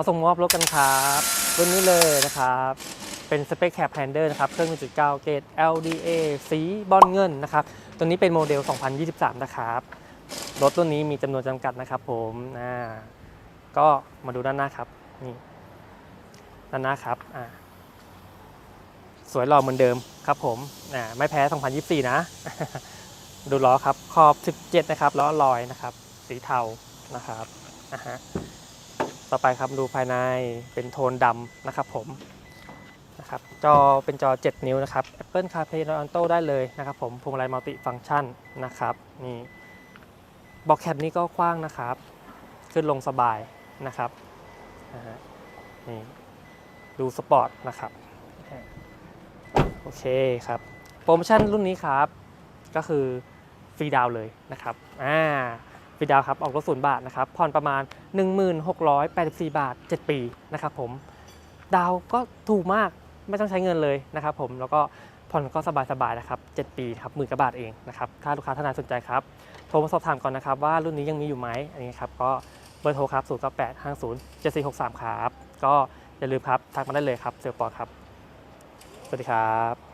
มาส่งมอบรถกันครับรุ่นนี้เลยนะครับเป็นสเปคแคปแฮนเดอร์นะครับเครื่อง 1.9 เกต LDA สีบอลเงินนะครับตัวนี้เป็นโมเดล 2023 นะครับรถรุ่นนี้มีจำนวนจำกัดนะครับผมอ่าก็มาดูด้านหน้าครับนี่ด้านหน้าครับอ่าสวยหล่อเหมือนเดิมครับผมอ่าไม่แพ้ 2024 นะ ดูล้อครับขอบ 17 นะครับล้อลอยนะครับ สีเทานะครับอ่าฮะ ต่อไปครับดูภายในเป็นโทนดำนะครับผมนะครับจอเป็นจอ 7 นิ้วนะครับ Apple CarPlay and Auto ได้เลยนะครับผมพวงมาลัยมัลติฟังก์ชันนะครับนี่บอกแคปนี้ก็กว้างนะครับ ขึ้นลงสบายนะครับนี่ดูสปอร์ตนะครับโอเคครับโปรโมชั่นรุ่นนี้ครับ ก็คือฟรีดาวเลยนะครับอ่า ฟรีดาวครับออกรถศูนย์บาทนะครับผ่อนประมาณ 1684 บาท 7 ปีนะครับผมดาวก็ถูกมากไม่ต้องใช้เงินเลยนะครับผมแล้วก็ผ่อนก็สบายๆนะครับ7ปีครับหมื่นกว่าบาทเองนะครับถ้าลูกค้าท่านใดสนใจครับโทรมาสอบถามก่อนนะครับว่ารุ่นนี้ยังมีอยู่ไหมอันนี้ครับก็เบอร์โทรครับ0 9 8 5 0 7 4 6 3 ครับ ก็อย่าลืมครับ ทักมาได้เลยครับเซลปอร์ครับ สวัสดีครับ